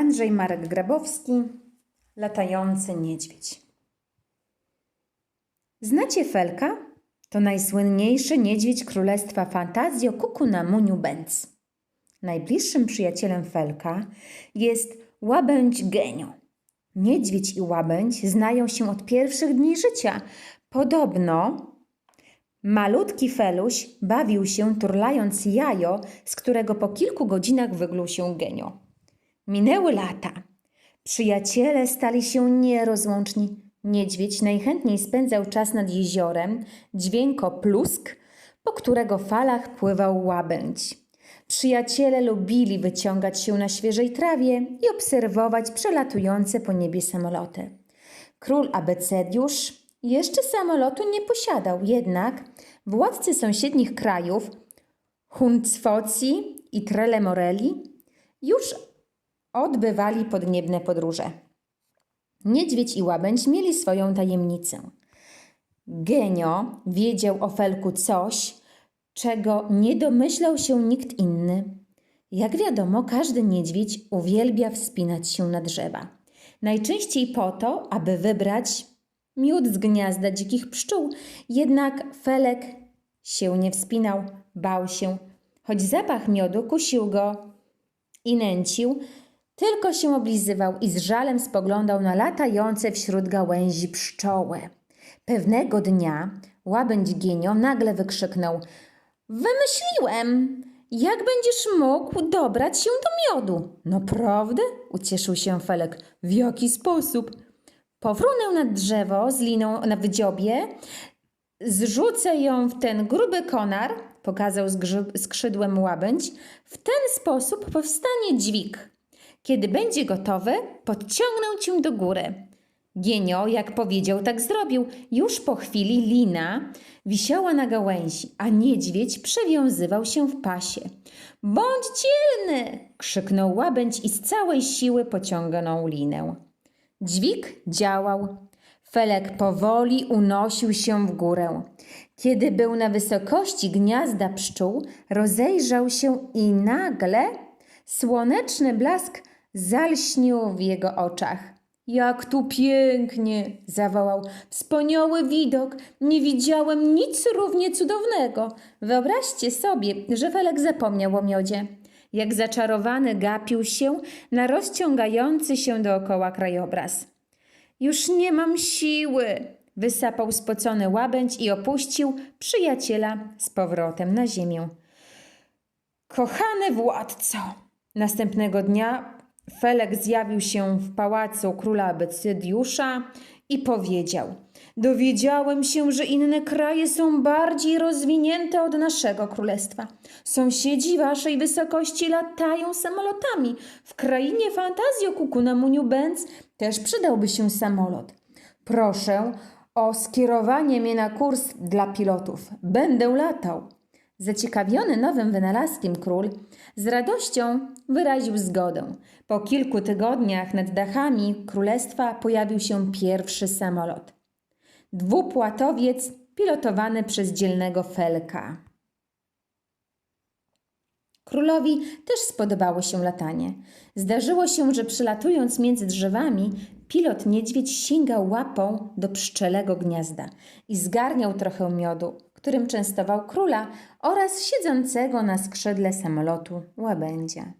Andrzej Marek Grabowski, Latający niedźwiedź. Znacie Felka? To najsłynniejszy niedźwiedź królestwa fantazjo Kukunamuniu Benz. Najbliższym przyjacielem Felka jest łabędź Genio. Niedźwiedź i łabędź znają się od pierwszych dni życia. Podobno malutki Feluś bawił się turlając jajo, z którego po kilku godzinach wygluł się Genio. Minęły lata. Przyjaciele stali się nierozłączni. Niedźwiedź najchętniej spędzał czas nad jeziorem, dźwięko plusk, po którego falach pływał łabędź. Przyjaciele lubili wyciągać się na świeżej trawie i obserwować przelatujące po niebie samoloty. Król Abecediusz jeszcze samolotu nie posiadał, jednak władcy sąsiednich krajów, Huncwocji i Trelemoreli, już odbywali podniebne podróże. Niedźwiedź i łabędź mieli swoją tajemnicę. Genio wiedział o Felku coś, czego nie domyślał się nikt inny. Jak wiadomo, każdy niedźwiedź uwielbia wspinać się na drzewa. Najczęściej po to, aby wybrać miód z gniazda dzikich pszczół. Jednak Felek się nie wspinał, bał się, choć zapach miodu kusił go i nęcił, tylko się oblizywał i z żalem spoglądał na latające wśród gałęzi pszczoły. Pewnego dnia łabędź Gienio nagle wykrzyknął: Wymyśliłem! Jak będziesz mógł dobrać się do miodu? Naprawdę? Ucieszył się Felek. W jaki sposób? Powrunę na drzewo z liną na wydziobie, zrzucę ją w ten gruby konar, pokazał skrzydłem łabędź. W ten sposób powstanie dźwig. Kiedy będzie gotowy, podciągnę cię do góry. Gienio, jak powiedział, tak zrobił. Już po chwili lina wisiała na gałęzi, a niedźwiedź przewiązywał się w pasie. Bądź dzielny! krzyknął łabędź i z całej siły pociągnął linę. Dźwig działał. Felek powoli unosił się w górę. Kiedy był na wysokości gniazda pszczół, rozejrzał się i nagle słoneczny blask zalśnił w jego oczach. Jak tu pięknie! zawołał. Wspaniały widok! Nie widziałem nic równie cudownego. Wyobraźcie sobie, że Felek zapomniał o miodzie. Jak zaczarowany gapił się na rozciągający się dookoła krajobraz. Już nie mam siły! Wysapał spocony łabędź i opuścił przyjaciela z powrotem na ziemię. Kochany władco! Następnego dnia Felek zjawił się w pałacu króla Abecydiusza i powiedział: Dowiedziałem się, że inne kraje są bardziej rozwinięte od naszego królestwa. Sąsiedzi waszej wysokości latają samolotami. W krainie fantazjo Kukunamuniu Benz też przydałby się samolot. Proszę o skierowanie mnie na kurs dla pilotów. Będę latał. Zaciekawiony nowym wynalazkiem król z radością wyraził zgodę. Po kilku tygodniach nad dachami królestwa pojawił się pierwszy samolot. Dwupłatowiec pilotowany przez dzielnego Felka. Królowi też spodobało się latanie. Zdarzyło się, że przelatując między drzewami, pilot niedźwiedź sięgał łapą do pszczelego gniazda i zgarniał trochę miodu, którym częstował króla oraz siedzącego na skrzydle samolotu łabędzia.